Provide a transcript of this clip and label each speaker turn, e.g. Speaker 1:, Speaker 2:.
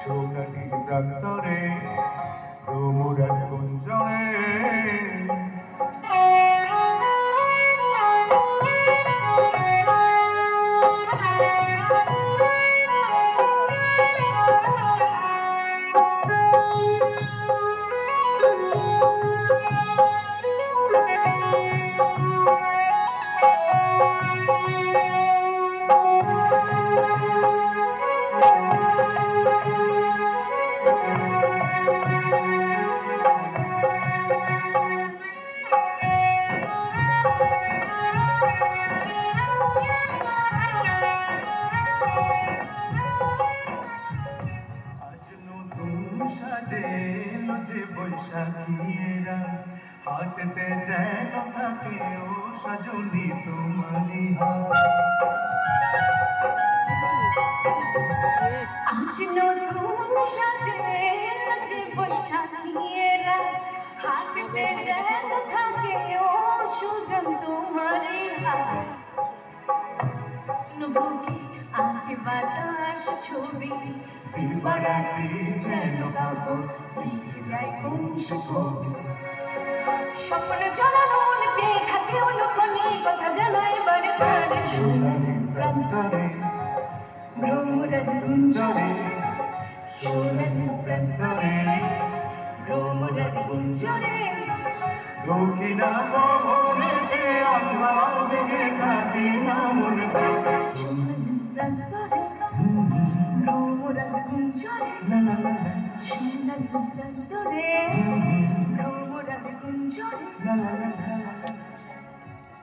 Speaker 1: সোনালি প্রান্তরে ভ্রমরার কুঞ্জরে এলো যে বৈশাখীরা হাটতে যেন থাকে ও সজনী তোমারি
Speaker 2: আজ নতুন সাজে যে বৈশাখীরা হাতে যেন থাকে ও সুজন তোমারই হাত বুকে আঁকে বাতাস ছবি দিবারাত্রি যেন গাবো লিখে যায় কোন কবি স্বপ্ন জড়ানো যে থাকে অনুক্ষণে কথা জানাই বারে বারে
Speaker 1: সোনালি প্রান্তরে
Speaker 2: ভ্রমরার গুঞ্জরে সোনালি প্রান্তরে ভ্রমরার গুঞ্জরে
Speaker 1: দক্ষিণা Yang.